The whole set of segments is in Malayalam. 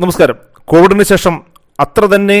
നമസ്കാരം. കോവിഡിന് ശേഷം അത്ര തന്നെ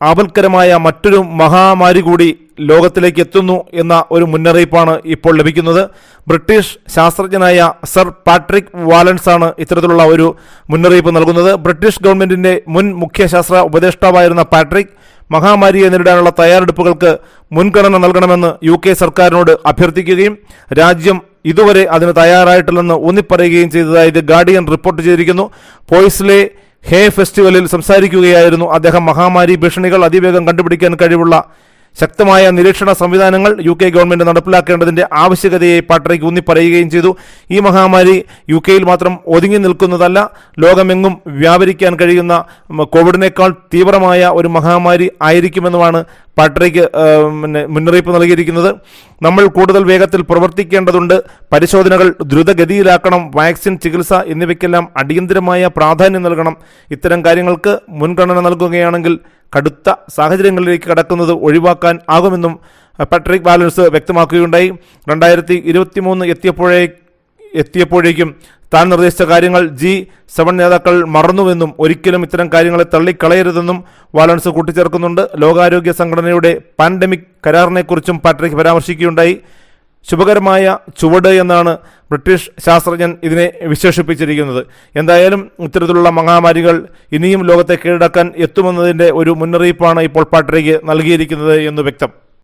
ആപൽക്കരമായ മറ്റൊരു മഹാമാരി കൂടി ലോകത്തിലേക്ക് എത്തുന്നു എന്ന ഒരു മുന്നറിയിപ്പാണ് ഇപ്പോൾ ലഭിക്കുന്നത്. ബ്രിട്ടീഷ് ശാസ്ത്രജ്ഞനായ സർ പാട്രിക് വാലൻസ് ആണ് ഇത്തരത്തിലുള്ള ഒരു മുന്നറിയിപ്പ് നൽകുന്നത്. ബ്രിട്ടീഷ് ഗവൺമെന്റിന്റെ മുൻ മുഖ്യ ശാസ്ത്ര ഉപദേഷ്ടാവായിരുന്ന പാട്രിക് മഹാമാരിയെ നേരിടാനുള്ള തയ്യാറെടുപ്പുകൾക്ക് മുൻഗണന നൽകണമെന്ന് യു കെ സർക്കാരിനോട് അഭ്യർത്ഥിക്കുകയും രാജ്യം ഇതുവരെ അതിന് തയ്യാറായിട്ടില്ലെന്ന് ഊന്നിപ്പറയുകയും ചെയ്തതായി ദി ഗാർഡിയൻ റിപ്പോർട്ട് ചെയ്തിരിക്കുന്നു. പോയ്സിലെ ഹേ ഫെസ്റ്റിവലിൽ സംസാരിക്കുകയായിരുന്നു അദ്ദേഹം മഹാമാരി ഭീഷണികൾ അതിവേഗം കണ്ടുപിടിക്കാൻ കഴിവുള്ള ശക്തമായ നിരീക്ഷണ സംവിധാനങ്ങൾ യു കെ ഗവൺമെന്റ് നടപ്പിലാക്കേണ്ടതിന്റെ ആവശ്യകതയെ പാട്രിക് ഊന്നിപ്പറയുകയും ചെയ്തു. ഈ മഹാമാരി യു കെയിൽ മാത്രം ഒതുങ്ങി നിൽക്കുന്നതല്ല ലോകമെങ്ങും വ്യാപരിക്കാൻ കഴിയുന്ന കോവിഡിനേക്കാൾ തീവ്രമായ ഒരു മഹാമാരി ആയിരിക്കുമെന്നുമാണ് പിന്നെ മുന്നറിയിപ്പ് നൽകിയിരിക്കുന്നത്. നമ്മൾ കൂടുതൽ വേഗത്തിൽ പ്രവർത്തിക്കേണ്ടതുണ്ട്. പരിശോധനകൾ ദ്രുതഗതിയിലാക്കണം. വാക്സിൻ ചികിത്സ എന്നിവയ്ക്കെല്ലാം അടിയന്തരമായ പ്രാധാന്യം നൽകണം. ഇത്തരം കാര്യങ്ങൾക്ക് മുൻഗണന നൽകുകയാണെങ്കിൽ കടുത്ത സാഹചര്യങ്ങളിലേക്ക് കടക്കുന്നത് ഒഴിവാക്കാൻ ആകുമെന്നും പട്രിക് ബാലൻസ് വ്യക്തമാക്കുകയുണ്ടായി. രണ്ടായിരത്തി ഇരുപത്തിമൂന്ന് എത്തിയപ്പോഴേ എത്തിയപ്പോഴേക്കും താൻ നിർദ്ദേശിച്ച കാര്യങ്ങൾ ജി സെവൻ നേതാക്കൾ മറന്നുവെന്നും ഒരിക്കലും ഇത്തരം കാര്യങ്ങളെ തള്ളിക്കളയരുതെന്നും വാലൻസ് കൂട്ടിച്ചേർക്കുന്നുണ്ട്. ലോകാരോഗ്യ സംഘടനയുടെ പാൻഡമിക് കരാറിനെക്കുറിച്ചും പാട്രിക് പരാമർശിക്കുകയുണ്ടായി. ശുഭകരമായ ചുവട് എന്നാണ് ബ്രിട്ടീഷ് ശാസ്ത്രജ്ഞൻ ഇതിനെ വിശേഷിപ്പിച്ചിരിക്കുന്നത്. എന്തായാലും ഇത്തരത്തിലുള്ള മഹാമാരികൾ ഇനിയും ലോകത്തെ കീഴടക്കാൻ എത്തുമെന്നതിന്റെ ഒരു മുന്നറിയിപ്പാണ് ഇപ്പോൾ പാട്രിക് നൽകിയിരിക്കുന്നത് എന്ന് വ്യക്തം.